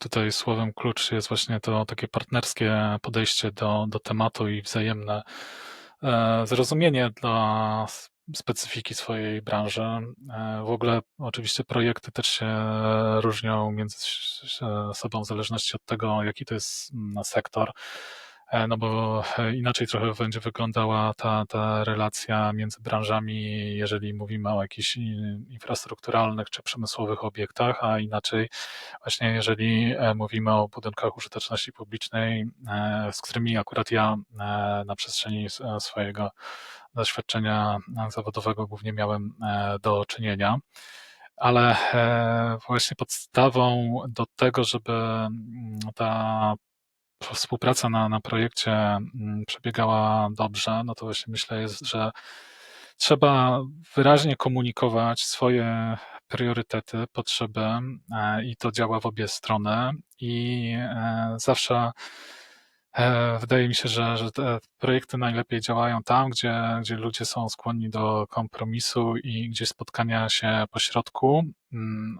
tutaj słowem klucz jest właśnie to takie partnerskie podejście do, do tematu i wzajemne e, zrozumienie dla specyfiki swojej branży. E, w ogóle oczywiście projekty też się różnią między sobą w zależności od tego, jaki to jest mm, sektor. E, no bo e, inaczej trochę będzie wyglądała ta, ta relacja między branżami, jeżeli mówimy o jakichś infrastrukturalnych czy przemysłowych obiektach, a inaczej właśnie jeżeli e, mówimy o budynkach użyteczności publicznej, z którymi akurat ja na przestrzeni swojego doświadczenia zawodowego głównie miałem do czynienia. Ale właśnie podstawą do tego, żeby mm, ta współpraca na, na projekcie mm, przebiegała dobrze, no to właśnie myślę, jest, że trzeba wyraźnie komunikować swoje priorytety, potrzeby e, i to działa w obie strony. I e, zawsze e, wydaje mi się, że, że te projekty najlepiej działają tam, gdzie, gdzie ludzie są skłonni do kompromisu i gdzie spotkania się po środku, mm,